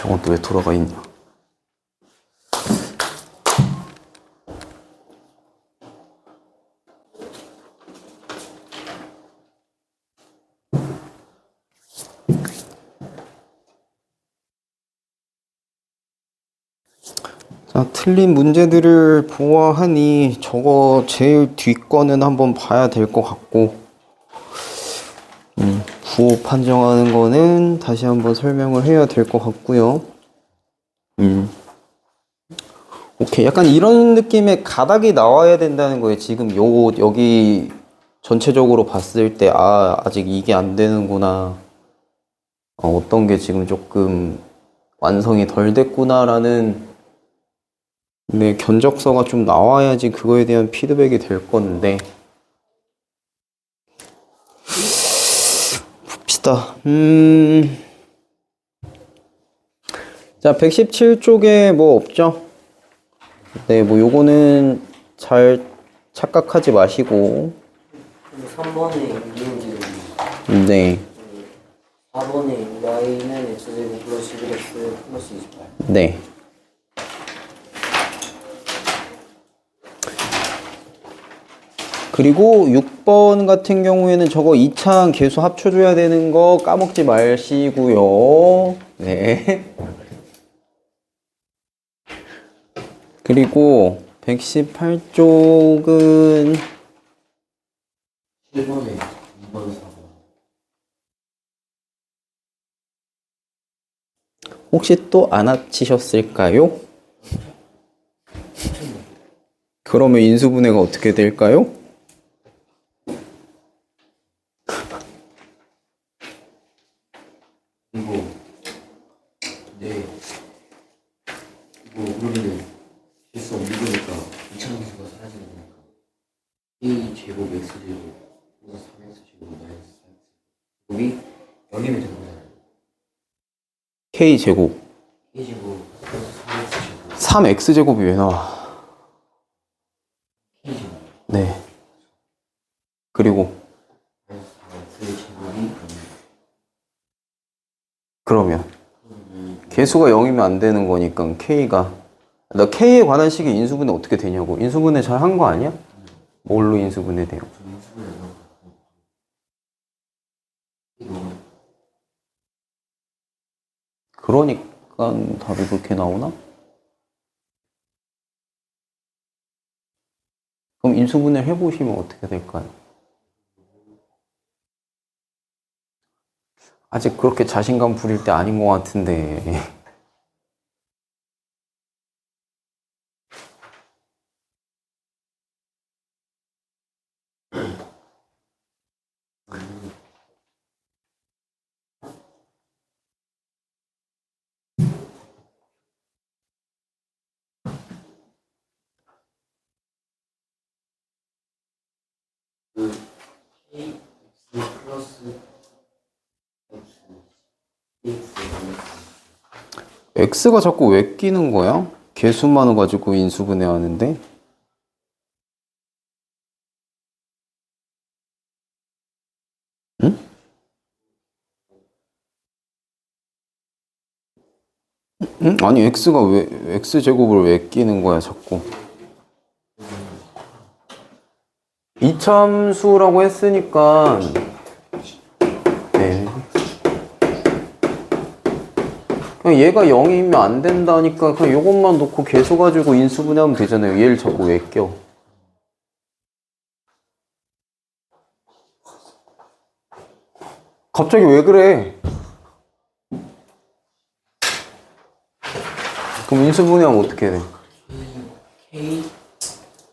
저건 또왜 돌아가 있냐? 자, 틀린 문제들을 보아하니 저거 제일 뒷 거는 한번 봐야 될 것 같고 음, 부호 판정하는 거는 다시 한번 설명을 해야 될 것 같고요. 음. 오케이. 약간 이런 느낌의 가닥이 나와야 된다는 거예요. 지금 요, 여기 전체적으로 봤을 때, 아, 아직 이게 안 되는구나. 어, 어떤 게 지금 조금 완성이 덜 됐구나라는 네, 견적서가 좀 나와야지 그거에 대한 피드백이 될 건데. 봅시다. 음. 자, 117쪽에 뭐 없죠? 네, 뭐 요거는 잘 착각하지 마시고. 3번에 이용지름 네. 4번에 y는 x제곱 플러스 11x 플러스 28 네. 그리고 6번 같은 경우에는 저거 2창 계수 합쳐줘야 되는 거 까먹지 마시고요. 네. 그리고 118쪽은 7번에 2번 4번 혹시 또 안 합치셨을까요? 그러면 인수분해가 어떻게 될까요? 이거 네 이거 그러면은 실수 없는 거니까 이차함수가 사라지는 거니까 a 제곱 x 제곱 플러스 3x 제곱 마이너스 4x 제곱이 0이면 되는 거잖아요 K제곱. a 제곱 플러스 3x 제곱 3X제곱이 왜 나와? k 제곱 네. 그리고 마이너스 4x 제곱이 0 그러면 개수가 0이면 안 되는 거니까 K가 나 K에 관한 식의 인수분해 어떻게 되냐고 인수분해 잘 한 거 아니야? 뭘로 인수분해 돼요? 이거 그러니까 답이 그렇게 나오나? 그럼 인수분해 해보시면 어떻게 될까요? 아직 그렇게 자신감 부릴 때 아닌 것 같은데 x x x X가 자꾸 왜 끼는 거야? 개수만 가지고 인수분해 하는데 응? 응? 아니 X가 왜 X제곱을 왜 끼는 거야 자꾸 이참수라고 했으니까 네. 그냥 얘가 0이면 안 된다니까 그냥 요것만 놓고 계속 가지고 인수분해하면 되잖아요. 얘를 자꾸 왜 껴? 갑자기 왜 그래? 그럼 인수분해하면 어떻게 돼? k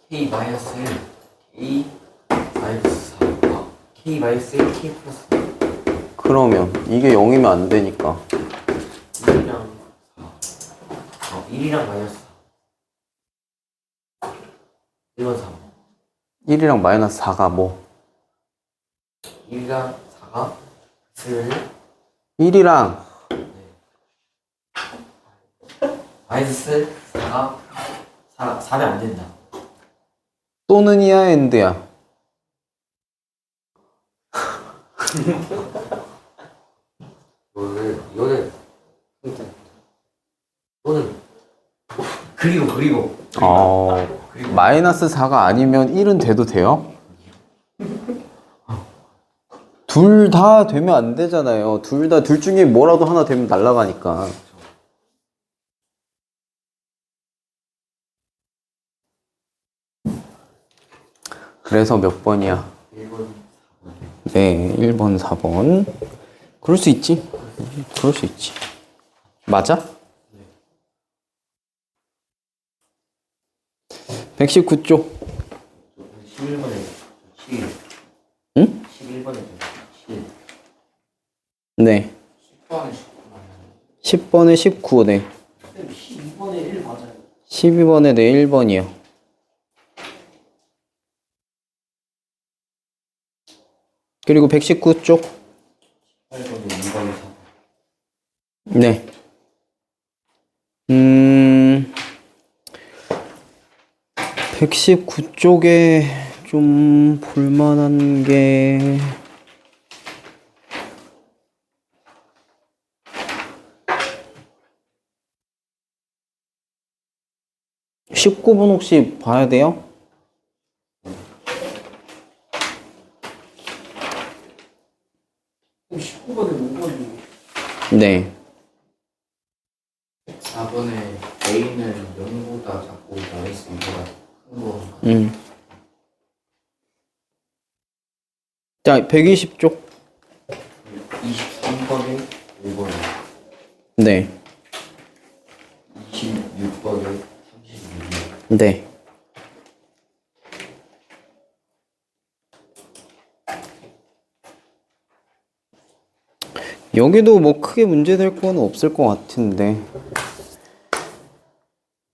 k 마이너스 1 k 마이너스 4 아, k 마이너스 1 k 플러스 그러면 이게 0이면 안 되니까. 1이랑 4 어, 1이랑 마이너스 4 1번 4 1이랑 마이너스 4가 뭐? 1이랑 4가 x를 1이랑 마이너스 4가 4, 4면 안 된다 또는 이야 엔드야. 오늘 이거는 오늘 그리고 그리고 어, 마이너스 4가 아니면 1은 돼도 돼요? 둘 다 되면 안 되잖아요. 둘 다, 둘 중에 뭐라도 하나 되면 날아가니까. 그래서 몇 번이야? 1번 네, 1번, 4번. 그럴 수 있지. 그럴 수 있지. 맞아? 119쪽. 11번에 7 응? 11번에 7 네. 10번에 10번에 19, 네. 12번에 1 맞아요 12번에 네 1번이요. 그리고 119쪽. 8번에 2번에 4번 네. 음, 119쪽에 좀 볼만한 게, (19번) 혹시 봐야 돼요? 19번에 5번이 네. 4번에 A는 0보다 작고 마이너스 2보다 큰 거 음. 자, 120쪽. 23번에 5번 네. 26번에 36번 네. 여기도 뭐 크게 문제될 건 없을 것 같은데.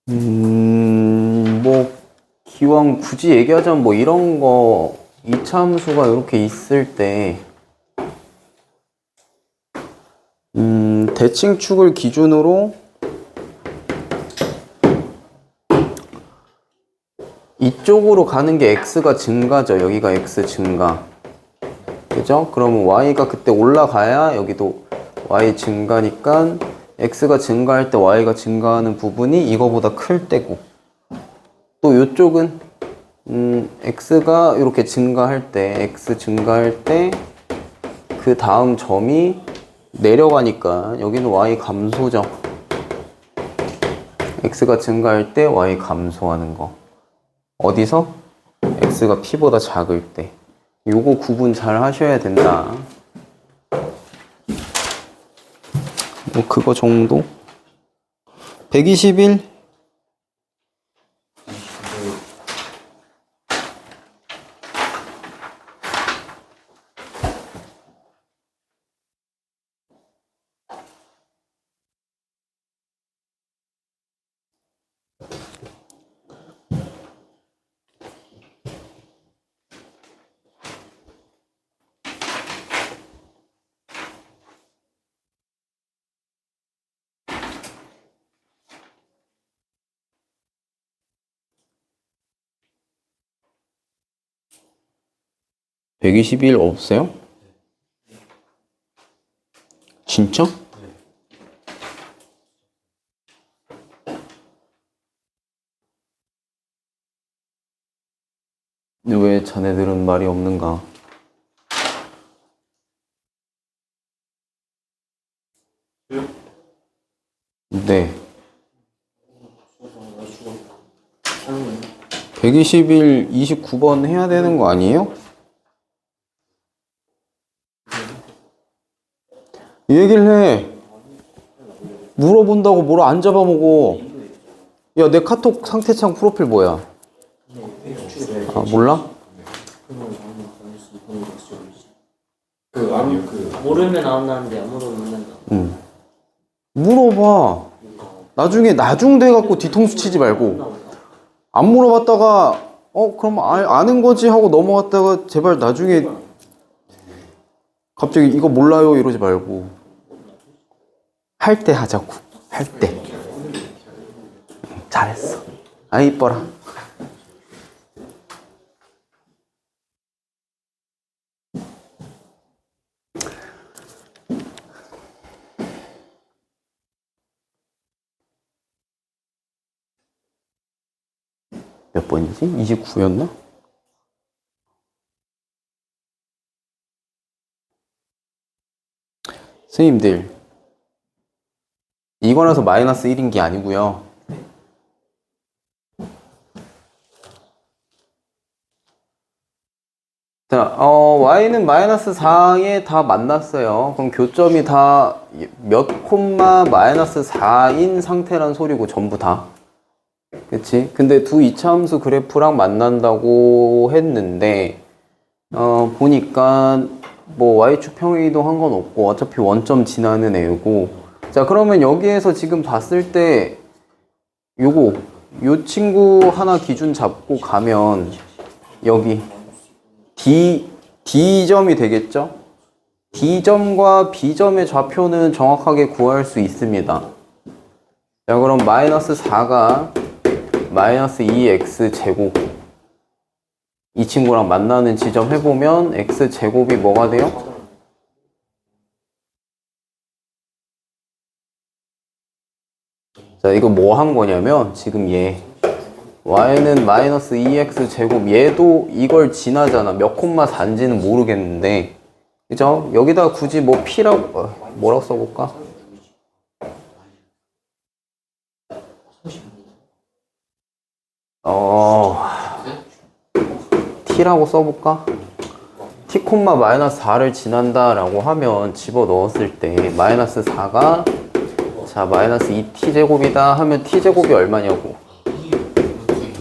음, 뭐, 기왕 굳이 얘기하자면 뭐 이런 거, 이차함수가 이렇게 있을 때, 음, 대칭축을 기준으로 이쪽으로 가는 게 x가 증가죠. 여기가 x 증가. 그죠? 그러면 y가 그때 올라가야 여기도 y 증가니까 x가 증가할 때 y가 증가하는 부분이 이거보다 클 때고 또 이쪽은 음, x가 이렇게 증가할 때 x 증가할 때 그 다음 점이 내려가니까 여기는 y 감소죠. x가 증가할 때 y 감소하는 거. 어디서? x가 p보다 작을 때. 요거 구분 잘 하셔야 된다. 뭐 그거 정도? 121 121 없어요? 진짜? 왜 자네들은 말이 없는가? 네. 121, 29번 해야 되는 거 아니에요? 얘기를 해. 물어본다고 뭘 안 잡아먹어. 야, 내 카톡 상태창 프로필 뭐야? 아, 몰라? 그 아무 그 모르면 안 나는데 아무도 모른다. 응. 물어봐. 나중에 나중 돼 갖고 뒤통수 치지 말고. 안 물어봤다가 어 그럼 아, 아는 거지 하고 넘어갔다가 제발 나중에 갑자기 이거 몰라요 이러지 말고 할 때 하자고 할 때 잘했어 아 이뻐라 몇 번이지? 29였나? 선생님들 이거라서 마이너스 1인 게 아니고요. 자, 어, y는 마이너스 4에 다 만났어요. 그럼 교점이 다 몇 콤마 마이너스 4인 상태란 소리고 전부 다. 그치? 근데 두 이차함수 그래프랑 만난다고 했는데 어, 보니까 뭐 y축 평행이동 한 건 없고 어차피 원점 지나는 애고 자 그러면 여기에서 지금 봤을 때 요거 요 친구 하나 기준 잡고 가면 여기 D, D점이 되겠죠? D점과 B점의 좌표는 정확하게 구할 수 있습니다. 자, 그럼 마이너스 4가 마이너스 2x 제곱 이 친구랑 만나는 지점 해보면 x 제곱이 뭐가 돼요? 자, 이거 뭐 한 거냐면 지금 얘 y는 마이너스 2x 제곱 얘도 이걸 지나잖아 몇 콤마 산지는 모르겠는데 그죠? 여기다 굳이 뭐 p라고 어, 뭐라고 써볼까? 어 t라고 써볼까? t 콤마 마이너스 4를 지난다 라고 하면 집어 넣었을 때 마이너스 4가 자 마이너스 2t 제곱이다 하면 t 제곱이 얼마냐고.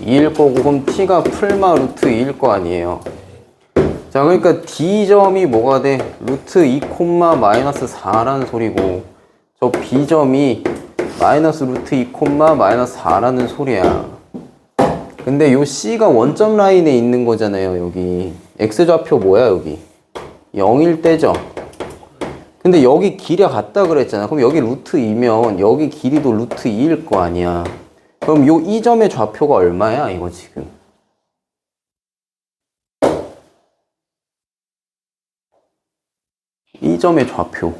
2일 거고 그럼 t가 풀마 루트 2일 거 아니에요. 자 그러니까 d점이 뭐가 돼? 루트 2 콤마 마이너스 4라는 소리고 저 b점이 마이너스 루트 2 콤마 마이너스 4라는 소리야. 근데 요 c가 원점 라인에 있는 거잖아요 여기. x좌표 뭐야 여기? 0일 때죠 근데 여기 길이 같다 그랬잖아. 그럼 여기 루트 2면 여기 길이도 루트 2일 거 아니야. 그럼 요이 점의 좌표가 얼마야 이거 지금? 이 점의 좌표.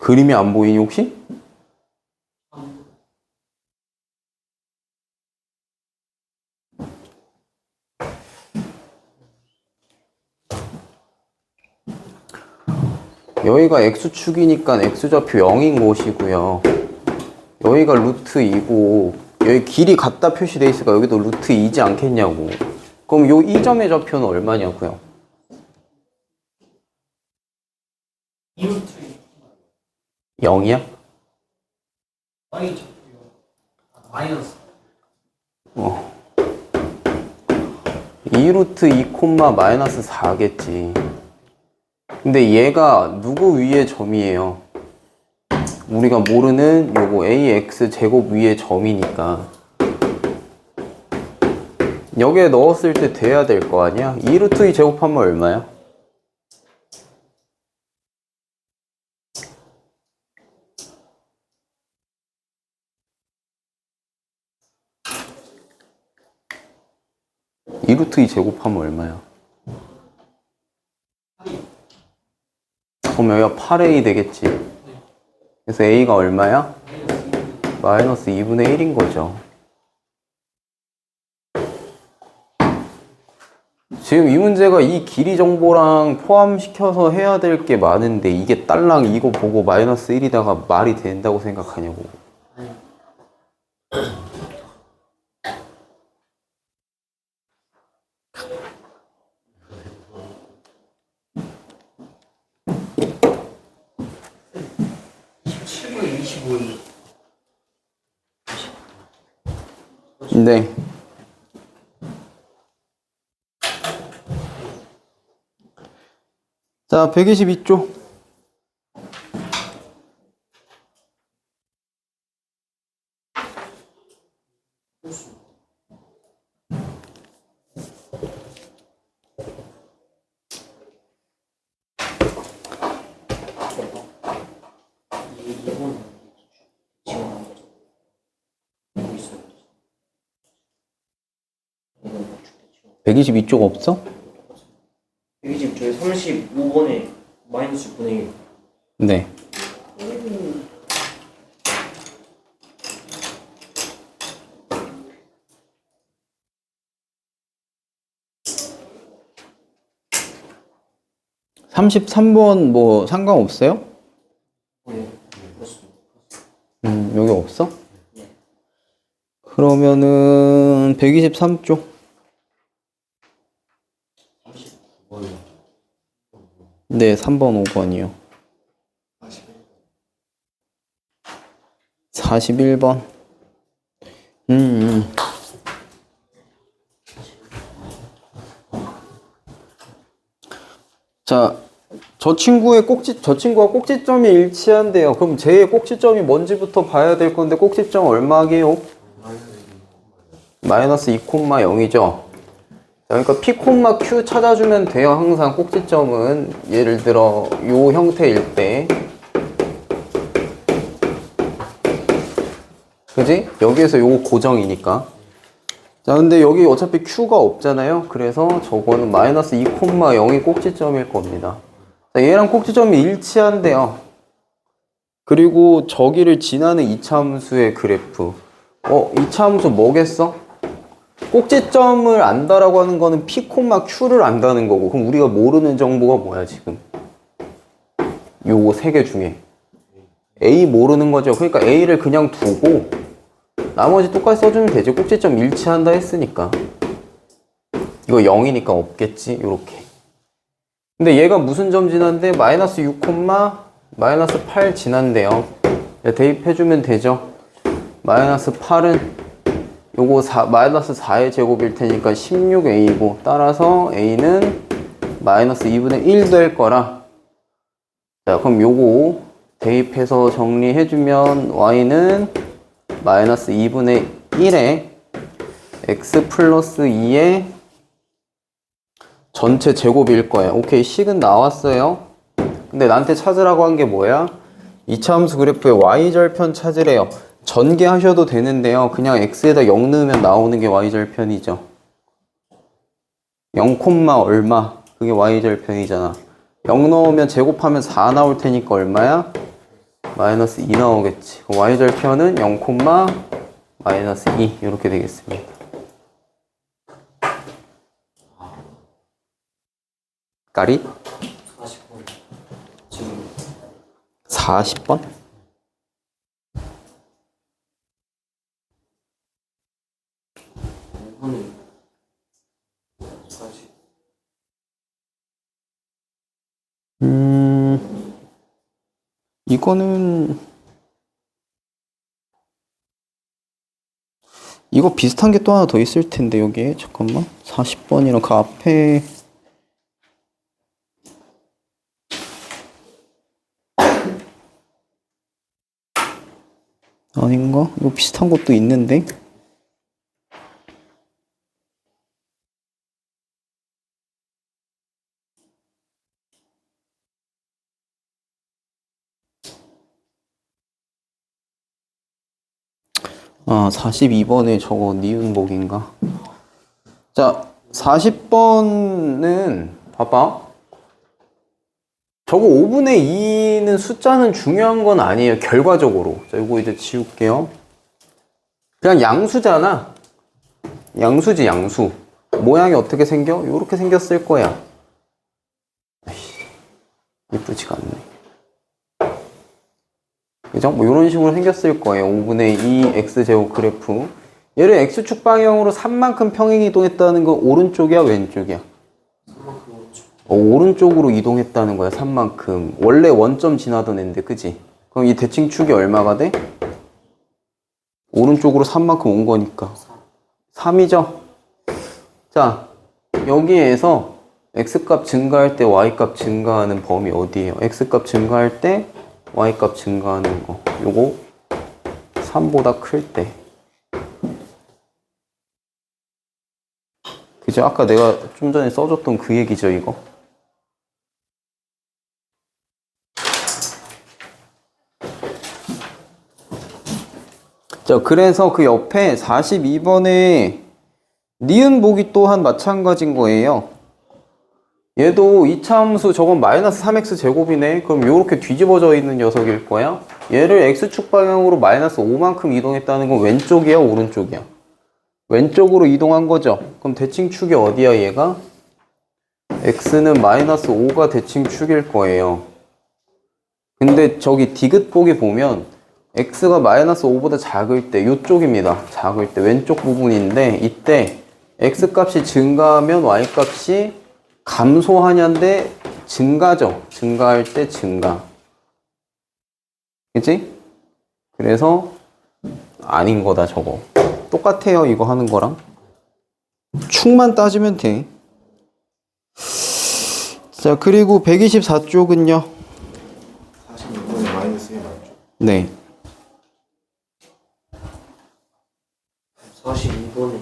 그림이 안 보이니 혹시? 여기가 x축이니까 x좌표 0인 곳이고요. 여기가 루트 2고 여기 길이 같다 표시돼 있으니까 여기도 루트 2지 않겠냐고. 그럼 요이 점의 좌표는 얼마냐고요? 이루트 0이야? y 제곱이요. 아, 마이너스. 어. 2루트 2 콤마 마이너스 4겠지. 근데 얘가 누구 위의 점이에요? 우리가 모르는 요거 ax 제곱 위의 점이니까. 여기에 넣었을 때 돼야 될 거 아니야? 2루트 2 제곱하면 얼마야? 이루트2 제곱하면 얼마야? 그럼 여기가 8a 되겠지. 그래서 a가 얼마야? 마이너스 2분의 1인 거죠. 지금 이 문제가 이 길이 정보랑 포함시켜서 해야 될 게 많은데 이게 딸랑 이거 보고 마이너스 1이다가 말이 된다고 생각하냐고. 칠분에 25일. 네. 자, 122쪽. 이건 지금 보고 있어요. 이건 뭐 축대 지금. 122쪽 없어? 여기 지금 저희 35번에 마이너스 6분의 1 네. (33번) 뭐 상관없어요? 네 그렇습니다 음 여기 없어? 그러면은 (123쪽) 39번이요. 네 (3번) (5번이요) 41번 음, 음. 자, 저 친구의 꼭지, 저 친구가 꼭지점이 일치한대요. 그럼 제 꼭지점이 뭔지부터 봐야 될 건데, 꼭지점 얼마게요? 마이너스 2,0이죠. 그러니까 P, Q 찾아주면 돼요. 항상 꼭지점은. 예를 들어, 요 형태일 때. 그지? 여기에서 요거 고정이니까. 자, 근데 여기 어차피 Q가 없잖아요. 그래서 저거는 마이너스 2,0이 꼭지점일 겁니다. 자, 얘랑 꼭지점이 일치한대요. 그리고 저기를 지나는 이차함수의 그래프. 어, 이차함수 뭐겠어? 꼭지점을 안다라고 하는 거는 P, Q를 안다는 거고. 그럼 우리가 모르는 정보가 뭐야, 지금? 요거 세 개 중에. A 모르는 거죠. 그러니까 A를 그냥 두고 나머지 똑같이 써주면 되지. 꼭지점 일치한다 했으니까. 이거 0이니까 없겠지. 요렇게. 근데 얘가 무슨 점 지난데? 마이너스 6, 마이너스 8 지난대요. 네, 대입해주면 되죠. 마이너스 8은 요거 4, 마이너스 4의 제곱일 테니까 16a고 따라서 a는 마이너스 2분의 1 될 거라. 자, 그럼 요거 대입해서 정리해주면 y는 마이너스 2분의 1에 x 플러스 2의 전체 제곱일 거예요. 오케이, 식은 나왔어요. 근데 나한테 찾으라고 한 게 뭐야? 이차함수 그래프의 y절편 찾으래요. 전개하셔도 되는데요. 그냥 x에다 0 넣으면 나오는 게 y절편이죠. 0, 얼마? 그게 y절편이잖아. 0 넣으면 제곱하면 4 나올 테니까 얼마야? 마이너스 2 나오겠지. y절편은 0, 마이너스 2 이렇게 되겠습니다. 까리 40번 지금 40번? 음, 이거는, 이거 비슷한 게 또 하나 더 있을 텐데, 여기에. 잠깐만. 40번이랑 그 앞에. 아닌가? 이거 비슷한 것도 있는데? 아, 42번에 저거 니은복인가? 자, 40번은 봐봐. 저거 5분의 2는 숫자는 중요한 건 아니에요. 결과적으로. 자, 이거 이제 지울게요. 그냥 양수잖아. 양수지, 양수. 모양이 어떻게 생겨? 이렇게 생겼을 거야. 에이씨, 예쁘지가 않네. 그죠? 뭐 이런 식으로 생겼을 거예요. 5분의 2 x제곱 그래프. 얘를 x축 방향으로 3만큼 평행 이동했다는 건 오른쪽이야, 왼쪽이야? 어, 오른쪽으로 이동했다는 거야, 3만큼. 원래 원점 지나던 애인데, 그지? 그럼 이 대칭축이 얼마가 돼? 오른쪽으로 3만큼 온 거니까. 3이죠? 자, 여기에서 x값 증가할 때 y값 증가하는 범위 어디예요? x값 증가할 때 y값 증가하는 거. 요거 3보다 클 때. 그죠? 아까 내가 좀 전에 써줬던 그 얘기죠, 이거. 자, 그래서 그 옆에 42번에 니은복이 또한 마찬가지인 거예요. 얘도 이차함수 저건 마이너스 3x 제곱이네. 그럼 요렇게 뒤집어져 있는 녀석일 거야. 얘를 x축 방향으로 마이너스 5만큼 이동했다는 건 왼쪽이야, 오른쪽이야? 왼쪽으로 이동한 거죠. 그럼 대칭축이 어디야, 얘가? x는 마이너스 5가 대칭축일 거예요. 근데 저기 디귿 보기 보면 x가 마이너스 5보다 작을 때 요쪽입니다. 작을 때 왼쪽 부분인데 이때 x 값이 증가하면 y 값이 감소하냐인데 증가죠. 증가할 때 증가. 그치? 그래서 아닌 거다 저거. 똑같아요 이거 하는 거랑. 축만 따지면 돼. 자 그리고 124쪽은요. 46분의 마이너스 1 맞죠? 네. 42번에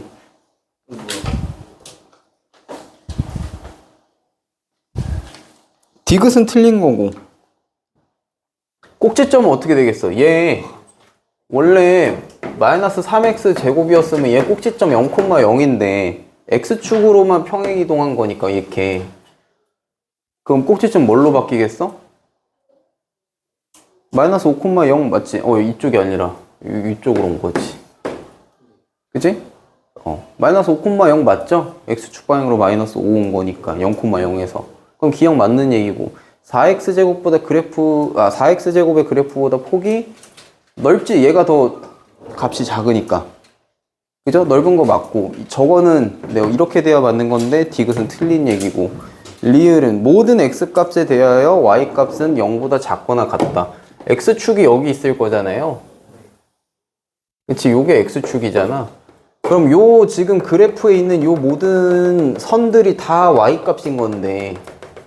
뭐야? 디귿은 틀린 거고. 꼭지점은 어떻게 되겠어? 얘 원래 마이너스 3x 제곱이었으면 얘 꼭지점 0,0인데 x축으로만 평행 이동한 거니까 이렇게. 그럼 꼭지점 뭘로 바뀌겠어? 마이너스 5,0 맞지? 어 이쪽이 아니라 이- 이쪽으로 온 거지. 그지? 어 마이너스 5,0 맞죠? x축 방향으로 마이너스 5 온 거니까 0,0에서. 그럼 기억 맞는 얘기고 4x 제곱보다 그래프 아 4x 제곱의 그래프보다 폭이 넓지 얘가 더 값이 작으니까. 그죠? 넓은 거 맞고. 저거는 내가 이렇게 돼야 맞는 건데 디귿은 틀린 얘기고. 리을은 모든 x 값에 대하여 y 값은 0보다 작거나 같다. x 축이 여기 있을 거잖아요. 그치? 요게 x 축이잖아. 그럼 요 지금 그래프에 있는 요 모든 선들이 다 y 값인 건데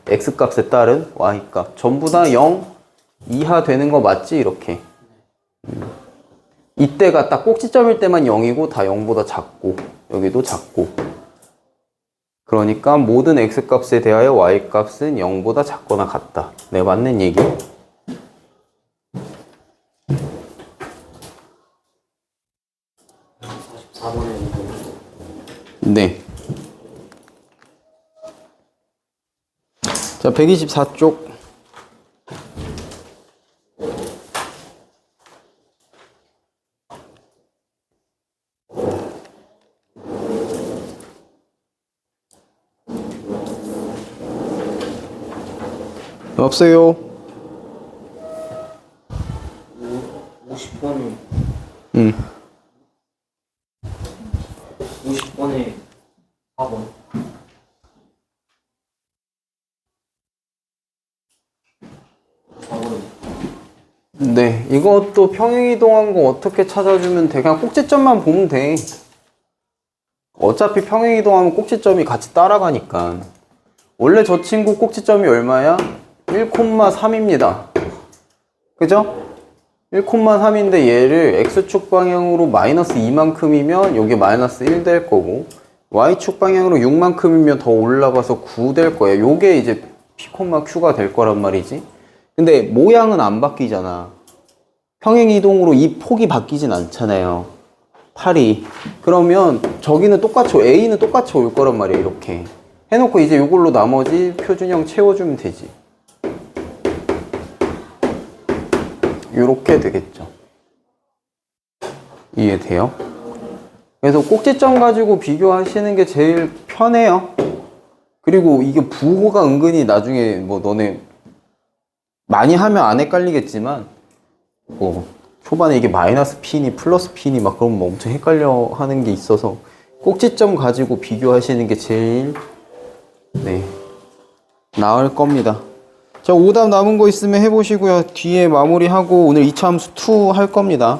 x 값에 따른 y 값. 전부 다 0 이하 되는 거 맞지? 이렇게. 음. 이때가 딱 꼭지점일 때만 0이고 다 0보다 작고 여기도 작고. 그러니까 모든 x 값에 대하여 y 값은 0보다 작거나 같다. 네 맞는 얘기 44번에 이거 네. 자, 124쪽. 없어요. 50번에 응. 50번에 4번 네, 이것도 평행이동한 거 어떻게 찾아주면 돼? 그냥 꼭지점만 보면 돼. 어차피 평행이동하면 꼭지점이 같이 따라가니까. 원래 저 친구 꼭지점이 얼마야? 1,3입니다. 그죠? 1,3인데 얘를 x축 방향으로 마이너스 2만큼이면 여기 마이너스 1 될 거고 y축 방향으로 6만큼이면 더 올라가서 9 될 거예요. 요게 이제 p, q가 될 거란 말이지. 근데 모양은 안 바뀌잖아. 평행 이동으로 이 폭이 바뀌진 않잖아요. 팔이. 그러면 저기는 똑같이 A는 똑같이 올 거란 말이야. 이렇게. 해놓고 이제 이걸로 나머지 표준형 채워주면 되지. 이렇게 되겠죠. 이해돼요? 그래서 꼭지점 가지고 비교하시는 게 제일 편해요. 그리고 이게 부호가 은근히 나중에 뭐 너네 많이 하면 안 헷갈리겠지만 뭐 초반에 이게 마이너스 P니 플러스 P니 막 그러면 뭐 엄청 헷갈려 하는 게 있어서 꼭지점 가지고 비교하시는 게 제일 네 나을 겁니다. 자 오답 남은 거 있으면 해보시고요. 뒤에 마무리하고 오늘 2차 함수 2 할 겁니다.